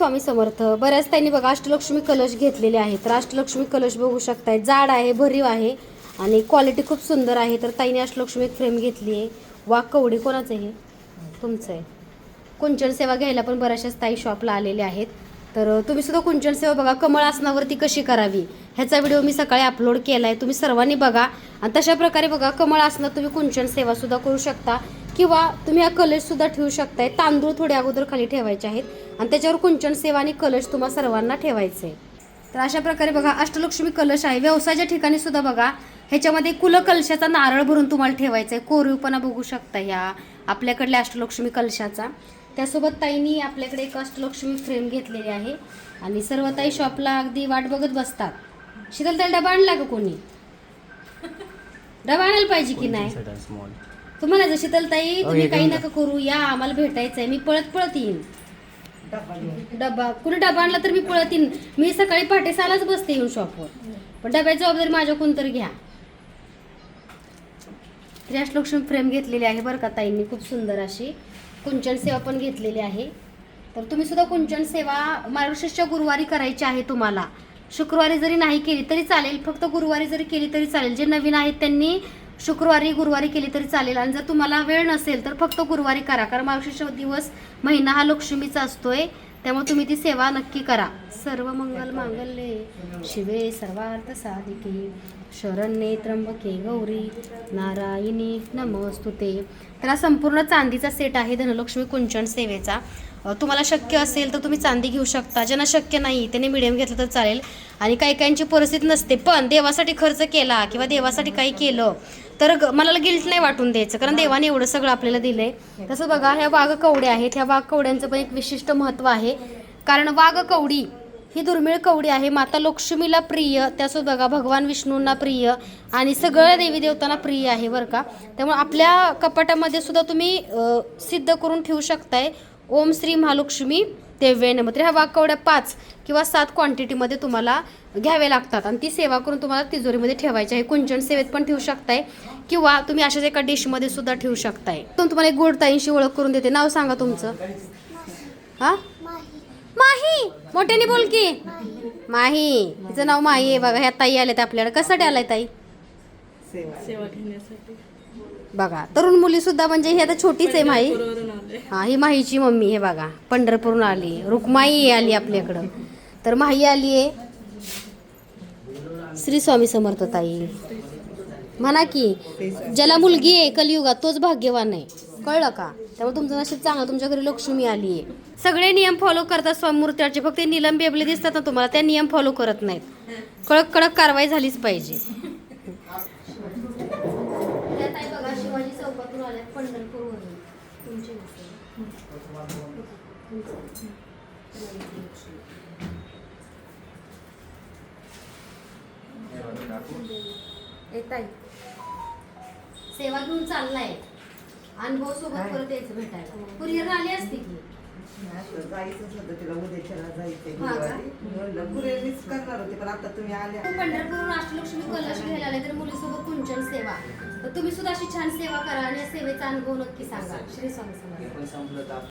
स्वामी समर्थ बऱ्याच ताईंनी बघा अष्टलक्ष्मी कलश घेतलेले आहेत. तर अष्टलक्ष्मी कलश बघू शकताय. जाड आहे भरीव आहे आणि क्वालिटी खूप सुंदर आहे. तर ताईने अष्टलक्ष्मी फ्रेम घेतली आहे. वाघ कवडी कोणाचं आहे? तुमचं आहे. कुंचन सेवा घ्यायला पण बऱ्याचशाच ताई शॉपला आलेल्या आहेत. तर तुम्ही सुद्धा कुंचन सेवा बघा. कमळ आसनावरती कशी करावी? ह्याचा व्हिडिओ मी सकाळी अपलोड केला आहे तुम्ही सर्वांनी बघा. आणि तशा प्रकारे बघा कमळ आसनात तुम्ही कुंचन सेवा सुद्धा करू शकता. किंवा तुम्ही हा कलश सुद्धा ठेवू शकताय. तांदूळ थोडे अगोदर खाली ठेवायचे आहेत. आणि त्याच्यावर कुंचन सेवा आणि कलश तुम्हा सर्वांना ठेवायचे आहे. तर अशा प्रकारे बघा अष्टलक्ष्मी कलश आहे. व्यवसायाच्या ठिकाणी सुद्धा बघा ह्याच्यामध्ये कुलकलशाचा नारळ भरून तुम्हाला ठेवायचा आहे. कोरीवपणा बघू शकता ह्या आपल्याकडल्या अष्टलक्ष्मी कलशाचा. त्यासोबत ताईंनी आपल्याकडे एक अष्टलक्ष्मी फ्रेम घेतलेली आहे. आणि सर्व ताई शॉपला अगदी वाट बघत बसतात. शीतल त्याला डबा आणला का कोणी? डबा आणायला पाहिजे की नाही? तुम्हाला जर शीतलताई तुम्ही काही ना. नका करू या आम्हाला भेटायचंय. मी पळत पळत येईन. डबा कुणी डबा आणला तर मी पळत येईन. मी सकाळी पहाटे सहालाच बसते येऊन शॉपवर पण डब्याची जबाबदारी माझ्याकडून तर घ्या. लक्ष्मी फ्रेम घेतलेली आहे बरं का ताईंनी खूप सुंदर अशी कुंचन सेवा पण घेतलेली आहे. तर तुम्ही सुद्धा कुंचन सेवा मार्गशीर्षच्या गुरुवारी करायची आहे तुम्हाला. शुक्रवारी जरी नाही केली तरी चालेल. फक्त गुरुवारी जरी केली तरी चालेल. जे नवीन आहेत त्यांनी शुक्रवारी गुरुवारी केली तरी चालेल. आणि जर तुम्हाला वेळ नसेल तर फक्त गुरुवारी करा. कारण मावशीचा दिवस महिना हा लक्ष्मीचा असतोय. त्यामुळे तुम्ही ती सेवा नक्की करा. सर्व मंगल मांगल्ये. शिवे सर्वार्थ साधिके शरण्ये त्र्यंबके गौरी. नारायणी नमस्तुते. तर हा संपूर्ण चांदीचा सेट आहे धनलक्ष्मी कुंचन सेवेचा. तुम्हाला शक्य असेल तर तुम्ही चांदी घेऊ शकता. ज्यांना शक्य नाही त्याने मिडियम घेतलं तर चालेल. आणि काही काहींची परिस्थिती नसते पण देवासाठी खर्च केला किंवा देवासाठी काही केलं तर ग- मला गिल्ट नाही वाटून द्यायचं कारण देवाने एवढं सगळं आपल्याला दिलंय. तसं बघा ह्या वाघ कवड्या आहेत. ह्या वाघ कवड्यांचं पण एक विशिष्ट महत्त्व आहे. कारण वाघ कवडी ही दुर्मिळ कवडी आहे. माता लक्ष्मीला प्रिय त्यासोबत बघा भगवान विष्णूंना प्रिय आणि सगळ्या देवी देवतांना प्रिय आहे बरं का? त्यामुळे आपल्या कपाटामध्ये सुद्धा तुम्ही सिद्ध करून ठेवू शकताय. ओम श्री महालक्ष्मी देव्य नमः. ह्या वाकवड्या पाच किंवा सात क्वांटिटीमध्ये तुम्हाला घ्यावे लागतात आणि ती सेवा करून तुम्हाला तिजोरीमध्ये ठेवायची आहे. कुंजन सेवेत पण ठेवू शकताय किंवा तुम्ही अशाच एका डिशमध्ये सुद्धा ठेवू शकताय. तुम्हाला एक गोडताईंशी ओळख करून देते. नाव सांगा तुमचं. हां? माही मोठ्याने बोल की. माही तिचं नाव माही आहे बघा ह्या ताई आल्यात आपल्याला कशासाठी आलाय ताई? सेवा घेण्यासाठी. बघा तरुण मुली सुद्धा म्हणजे ही आता छोटीच आहे आले. हा ही माहीची मम्मी हे बघा पंढरपूरून आली. रुक्माई आली आपल्याकडं. तर माही आली आहे. श्री स्वामी समर्थ ताई. म्हणा की ज्याला मुलगी आहे कलियुगात तोच भाग्यवान आहे. कळलं का? त्यामुळे तुमचं नशीब चांगलं तुमच्या घरी लक्ष्मी आली आहे सगळे नियम फॉलो करतात स्वामीमूर्तीचे. फक्त निलम बेबले दिसतात ना तुम्हाला त्या नियम फॉलो करत नाहीत. कडक कडक कारवाई झालीच पाहिजे. सेवा घेऊन चाललाय. अनुभव सोबत परत यायचं भेटायला. कुरिअर आली असते की? जायचंच होतं तिला उद्याच्याला जायचंय हा का? गुरुवारी. म्हणलं कुरिअर मिस करणार होते पण आता तुम्ही आल्या. पंढरपूरहून अष्टलक्ष्मी कलश घ्यायला आले तर मुलीसोबत कुंचन सेवा. तर तुम्ही सुद्धा अशी छान सेवा करा आणि या सेवेचा अनुभव नक्की सांगा. श्री स्वामी समर्थ.